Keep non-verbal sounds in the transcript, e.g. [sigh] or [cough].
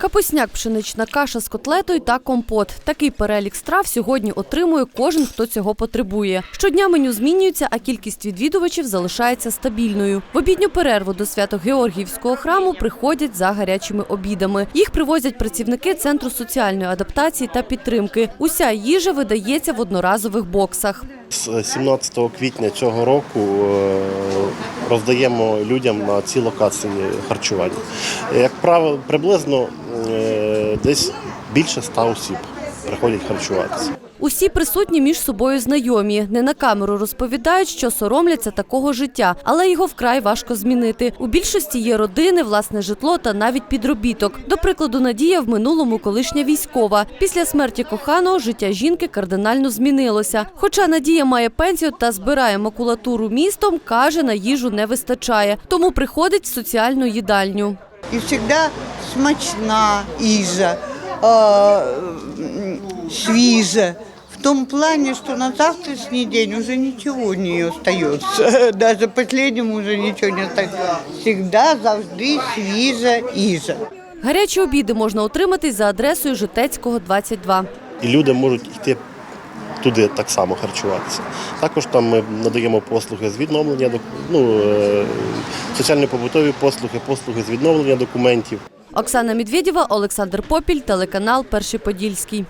Капусняк, пшенична каша з котлетою та компот. Такий перелік страв сьогодні отримує кожен, хто цього потребує. Щодня меню змінюється, а кількість відвідувачів залишається стабільною. В обідню перерву до Свято-Георгіївського храму приходять за гарячими обідами. Їх привозять працівники Центру соціальної адаптації та підтримки. Уся їжа видається в одноразових боксах. З 17 квітня цього року е, роздаємо людям на ці локації харчування. Як правило, приблизно е, десь більше 100 осіб приходять харчуватися. Усі присутні між собою знайомі. Не на камеру розповідають, що соромляться такого життя, але його вкрай важко змінити. У більшості є родини, власне житло та навіть підробіток. До прикладу, Надія в минулому колишня військова. Після смерті коханого життя жінки кардинально змінилося. Хоча Надія має пенсію та збирає макулатуру містом, каже, на їжу не вистачає, тому приходить в соціальну їдальню. І завжди смачна їжа, е, м. В том плане, что на завтрашний день уже ничего не остается. [laughs] Даже последнему уже ничего не остается. Всегда, завжди свіжа їжа. Гарячі обіди можна отримати за адресою Житецького 22. І люди можуть йти туди так само харчуватися. Також там ми надаємо послуги з відновлення ну, е, соціально-побутові послуги, послуги з відновлення документів. Оксана Медведєва, Олександр Попіль, телеканал Перший Подільський.